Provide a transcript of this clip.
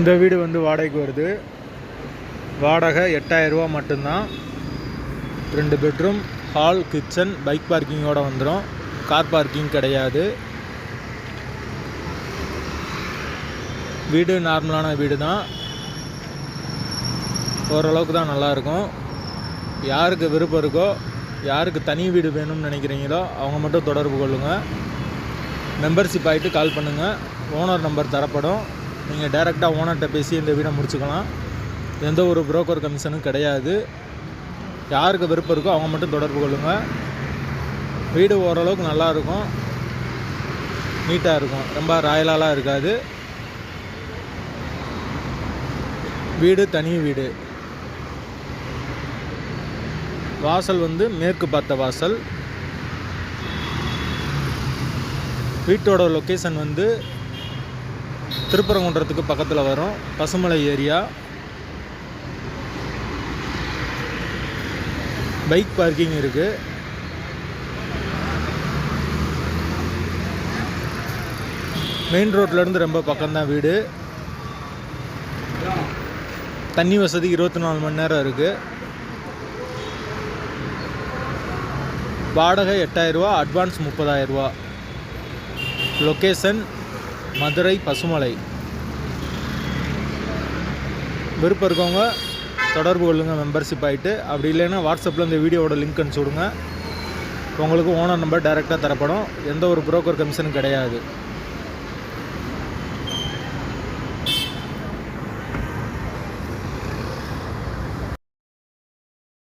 இந்த வீடு வந்து வாடகைக்கு வருது. வாடகை எட்டாயிரரூபா மட்டும்தான். ரெண்டு பெட்ரூம் ஹால் கிச்சன் பைக் பார்க்கிங்கோடு வந்துடும் கார் பார்க்கிங் கிடையாது. வீடு நார்மலான வீடு தான் ஓரளவுக்கு தான் நல்லாயிருக்கும். யாருக்கு விருப்பம் இருக்கோ யாருக்கு தனி வீடு வேணும்னு நினைக்கிறீங்களோ அவங்க மட்டும் தொடர்பு கொள்ளுங்கள் மெம்பர்ஷிப் ஆகிட்டு கால் பண்ணுங்கள் ஓனர் நம்பர் தரப்படும். நீங்கள் டைரெக்டாக ஓனர்கிட்ட பேசி இந்த வீடை முடிச்சுக்கலாம். எந்த ஒரு புரோக்கர் கமிஷனும் கிடையாது. யாருக்கு விருப்பம் இருக்கோ அவங்க மட்டும் தொடர்பு கொள்ளுங்கள் வீடு ஓரளவுக்கு நல்லா இருக்கும். நீட்டாக இருக்கும். ரொம்ப ராயலாலாம் இருக்காது. வீடு தனி வீடு. வாசல் வந்து மேற்கு பார்த்த வாசல். வீட்டோட லொக்கேஷன் வந்து திருப்பரங்குன்றத்துக்கு பக்கத்தில் வரும். பசுமலை ஏரியா. பைக் பார்க்கிங் இருக்குது மெயின் ரோட்லேருந்து ரொம்ப பக்கம்தான் வீடு. தண்ணி வசதி இருபத்தி நாலு மணி நேரம் இருக்குது வாடகை எட்டாயிரரூவா அட்வான்ஸ் முப்பதாயிரரூவா லொக்கேஷன் மதுரை பசுமலை. விருப்பம் இருக்கவங்க தொடர்பு கொள்ளுங்கள் மெம்பர்ஷிப் ஆகிட்டு அப்படி இல்லைன்னா வாட்ஸ்அப்பில் இந்த வீடியோவோட லிங்க் அனுப்பிச்சி விடுங்க. உங்களுக்கு ஓனர் நம்பர் டைரெக்டாக தரப்படும். எந்த ஒரு புரோக்கர் கமிஷனும் கிடையாது.